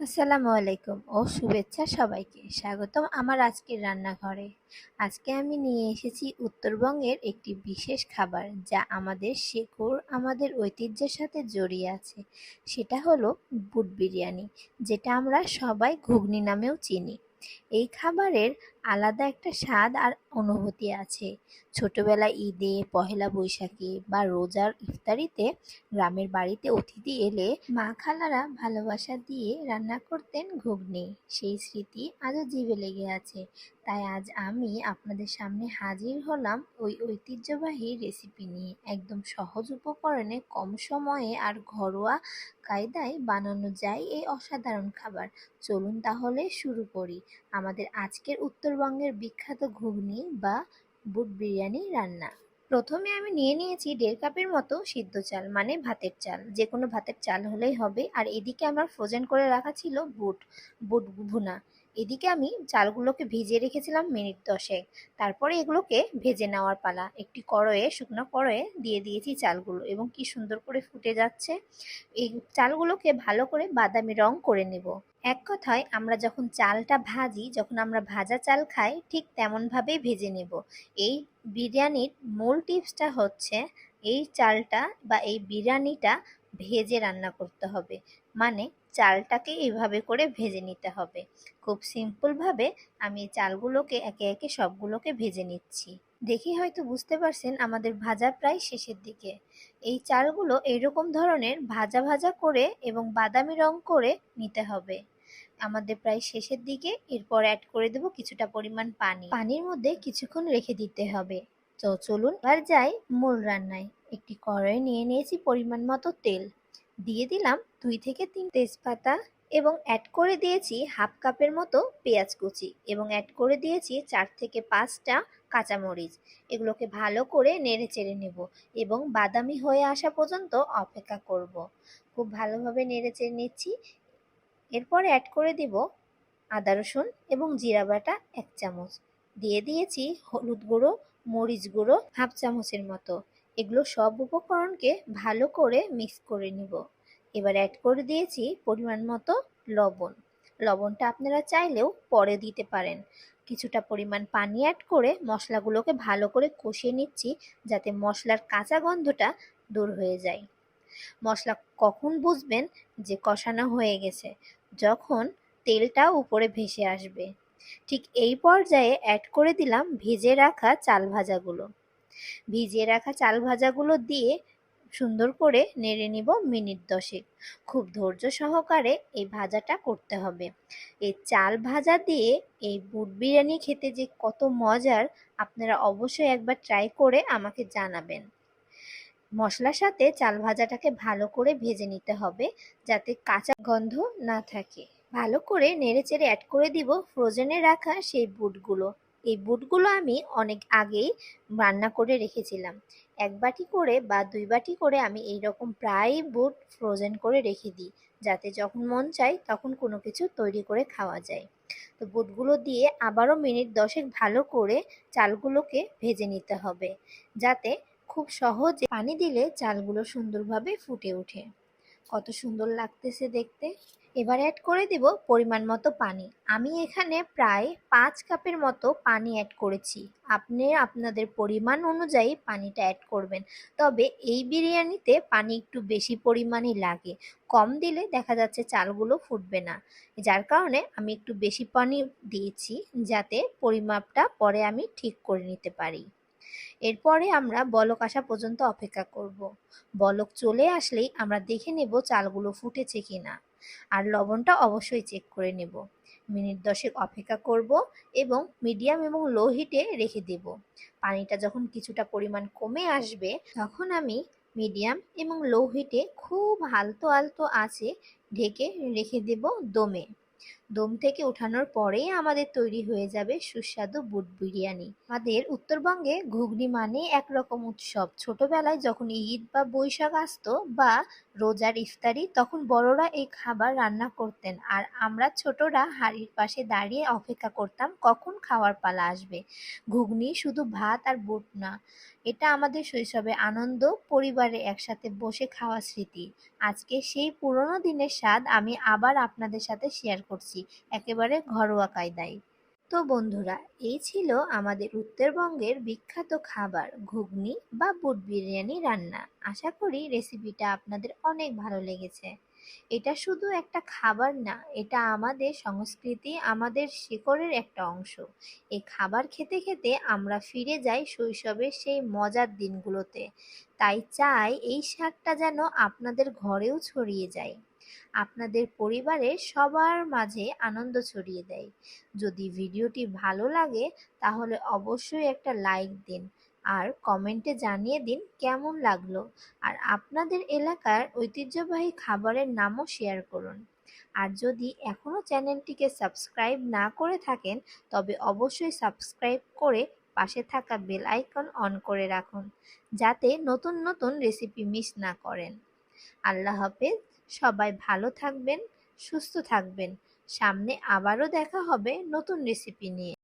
আসসালামু আলাইকুম ও শুভেচ্ছা সবাইকে। স্বাগতম আমার আজকের রান্নাঘরে। আজকে আমি নিয়ে এসেছি উত্তরবঙ্গের একটি বিশেষ খাবার যা আমাদের শেকড় আমাদের ঐতিহ্যের সাথে জড়িয়ে আছে। সেটা হলো বুট বিরিয়ানি, যেটা আমরা সবাই ঘুগনি নামেও চিনি। এই খাবারের আলাদা একটা স্বাদ আর অনুভূতি আছে। ছোটবেলায় ঈদে, পহেলা বৈশাখে বা রোজার ইফতারিতে গ্রামের বাড়িতে অতিথি এলে মা খালারা ভালোবাসা দিয়ে রান্না করতেন ঘুগনি। সেই স্মৃতি আজও জিভে লেগে আছে। তাই আজ আমি আপনাদের সামনে হাজির হলাম ওই ঐতিহ্যবাহী রেসিপি নিয়ে। একদম সহজ উপকরণে কম সময়ে আর ঘরোয়া কায়দায় বানানো যায় এই অসাধারণ খাবার। চলুন তাহলে শুরু করি। আমাদের আজকের উত্তরবঙ্গের বিখ্যাত ঘুগনি বা বুট বিরিয়ানি রান্না। প্রথমে আমি নিয়ে নিয়েছি দেড় কাপের মতো সিদ্ধ চাল মানে ভাতের চাল। যে কোনো ভাতের চাল হলেই হবে। আর এদিকে আমার ফ্রোজেন করে রাখা ছিল বুট বুট ভুনা। এদিকে আমি চালগুলোকে ভিজিয়ে রেখেছিলাম মিনিট দশেক। তারপরে এগুলোকে ভেজে নেওয়ার পালা। একটি কড়য়ে শুকনো কড়য়ে দিয়ে দিয়েছি চালগুলো এবং কি সুন্দর করে ফুটে যাচ্ছে। এই চালগুলোকে ভালো করে বাদামি রং করে নেব। এক কথায়, আমরা যখন চালটা ভাজি, যখন আমরা ভাজা চাল খাই, ঠিক তেমনভাবেই ভেজে নেব। এই বিরিয়ানির মূল টিপসটা হচ্ছে, এই চালটা বা এই বিরিয়ানিটা ভেজে রান্না করতে হবে। মানে চালটাকে এইভাবে করে ভেজে নিতে হবে। খুব সিম্পলভাবে আমি চালগুলোকে একে একে সবগুলোকে ভেজে নিচ্ছি। দেখি হয়তো বুঝতে পারছেন আমাদের ভাজা প্রায় শেষের দিকে। এই চালগুলো এরকম ধরনের ভাজা ভাজা করে এবং বাদামি রং করে নিতে হবে। আমাদের প্রায় শেষের দিকে এরপর অ্যাড করে দেব কিছুটা পরিমাণ পানি। পানির মধ্যে কিছুক্ষণ রেখে দিতে হবে। তো চলুন এবার যাই মূল রান্নায়। একটি কড়াই নিয়ে নিয়েছি পরিমাণ মতো তেল। দিয়ে দিলাম দুই থেকে তিন তেজপাতা এবং অ্যাড করে দিয়েছি হাফ কাপের মতো পেঁয়াজ কুচি এবং অ্যাড করে দিয়েছি চার থেকে পাঁচটা কাঁচামরিচ। এগুলোকে ভালো করে নেড়ে চেড়ে নেব এবং বাদামি হয়ে আসা পর্যন্ত অপেক্ষা করব। খুব ভালোভাবে নেড়ে চেড়ে নিচ্ছি। এরপর অ্যাড করে দিব আদা, রসুন এবং জিরা বাটা এক চামচ। দিয়ে দিয়েছি হলুদ গুঁড়ো, মরিচ গুঁড়ো, হাফ চামচের মতো। এগুলো সব উপকরণকে ভালো করে মিক্স করে নিব। এবার অ্যাড করে দিয়েছি পরিমাণ মতো লবণ। লবণটা আপনারা চাইলেও পরে দিতে পারেন। কিছুটা পরিমাণ পানি অ্যাড করে মশলাগুলোকে ভালো করে কষিয়ে নিচ্ছি যাতে মশলার কাঁচা গন্ধটা দূর হয়ে যায়। মশলা কখন বুঝবেন যে কষানো হয়ে গেছে? যখন তেলটা উপরে ভেসে আসবে। ঠিক এই পর্যায়ে অ্যাড করে দিলাম ভেজে রাখা চাল ভাজাগুলো। ভিজিয়ে রাখা চাল ভাজাগুলো দিয়ে সুন্দর করে নেড়ে নিব মিনিট দশেক। খুব ধৈর্য সহকারে এই ভাজাটা করতে হবে। এই চাল ভাজা দিয়ে এই বুট বিরিয়ানি খেতে যে কত মজার, আপনারা অবশ্যই একবার ট্রাই করে আমাকে জানাবেন। মশলার সাথে চাল ভাজাটাকে ভালো করে ভেজে নিতে হবে যাতে কাঁচা গন্ধ না থাকে। ভালো করে নেড়ে চেড়ে অ্যাড করে দিব ফ্রোজেনে রাখা সেই বুটগুলো। এই বুটগুলো আমি অনেক আগেই রান্না করে রেখেছিলাম। এক বাটি করে বা দুই বাটি করে আমি এই রকম প্রায় বুট ফ্রোজেন করে রেখে দিই, যাতে যখন মন চাই তখন কোনো কিছু তৈরি করে খাওয়া যায়। তো বুটগুলো দিয়ে আবারও মিনিট দশেক ভালো করে চালগুলোকে ভেজে নিতে হবে, যাতে খুব সহজে পানি দিলে চালগুলো সুন্দরভাবে ফুটে ওঠে। কত সুন্দর লাগতেছে দেখতে। এবার অ্যাড করে দিব পরিমাণ মতো পানি। আমি এখানে প্রায় পাঁচ কাপের মতো পানি অ্যাড করেছি। আপনি, আপনাদের পরিমাণ অনুযায়ী পানিটা অ্যাড করবেন। তবে এই বিরিয়ানিতে পানি একটু বেশি পরিমাণে লাগে। কম দিলে দেখা যাচ্ছে চালগুলো ফুটবে না। যার কারণে আমি একটু বেশি পানি দিয়েছি যাতে পরিমাপটা পরে আমি ঠিক করে নিতে পারি। এরপরে আমরা বলক আসা পর্যন্ত অপেক্ষা করব। বলক চলে আসলেই আমরা দেখে নেব চালগুলো ফুটেছে কিনা। আর লবণটা অবশ্যই চেক করে নেব। মিনিট দশেক অপেক্ষা করব এবং মিডিয়াম এবং লো হিটে রেখে দেব। পানিটা যখন কিছুটা পরিমাণ কমে আসবে, তখন আমি মিডিয়াম এবং লো হিটে খুব আলতো আলতো আছে ঢেকে রেখে দেব দমে। দম থেকে ওঠানোর পরেই আমাদের তৈরি হয়ে যাবে সুস্বাদু বুট বিরিয়ানি। আমাদের উত্তরবঙ্গে ঘুগনি মানে একরকম উৎসব। ছোটবেলায় যখন ঈদ বা বৈশাখ আসতো বা রোজার ইফতারি, তখন বড়রা এই খাবার রান্না করতেন আর আমরা ছোটরা হাঁড়ির পাশে দাঁড়িয়ে অপেক্ষা করতাম কখন খাওয়ার পালা আসবে। ঘুগনি শুধু ভাত আর বুট না, এটা আমাদের শৈশবে আনন্দ, পরিবারে একসাথে বসে খাওয়া স্মৃতি। আজকে সেই পুরোনো দিনের স্বাদ আমি আবার আপনাদের সাথে শেয়ার করছি, একেবারে ঘরোয়া কায়দায়। তো বন্ধুরা, এই ছিল আমাদের উত্তরবঙ্গের বিখ্যাত খাবার, ঘুগনি বা বুট বিরিয়ানি রান্না। আশা করি রেসিপিটা আপনাদের অনেক ভালো লেগেছে। এটা শুধু একটা খাবার না, এটা আমাদের সংস্কৃতি, আমাদের শেকড়ের একটা অংশ। এই খাবার খেতে খেতে আমরা ফিরে যাই শৈশবের সেই মজার দিনগুলোতে। তাই চাই এই শাকটা যেন আপনাদের ঘরেও ছড়িয়ে যায়। আপনাদের পরিবারের সবার মাঝে আনন্দ ছড়িয়ে দেয়। যদি ভিডিওটি ভালো লাগে, তাহলে অবশ্যই একটা লাইক দিন আর কমেন্টে জানিয়ে দিন কেমন লাগল। আর আপনাদের এলাকার ঐতিহ্যবাহী খাবারের নামও শেয়ার করুন। আর যদি এখনও চ্যানেলটিকে সাবস্ক্রাইব না করে থাকেন, তবে অবশ্যই সাবস্ক্রাইব করে পাশে থাকা বেল আইকন অন করে রাখুন, যাতে নতুন নতুন রেসিপি মিস না করেন। আল্লাহ হাফেজ। সবাই ভালো থাকবেন সুস্থ থাকবেন। সামনে আবারও দেখা হবে নতুন রেসিপি নিয়ে।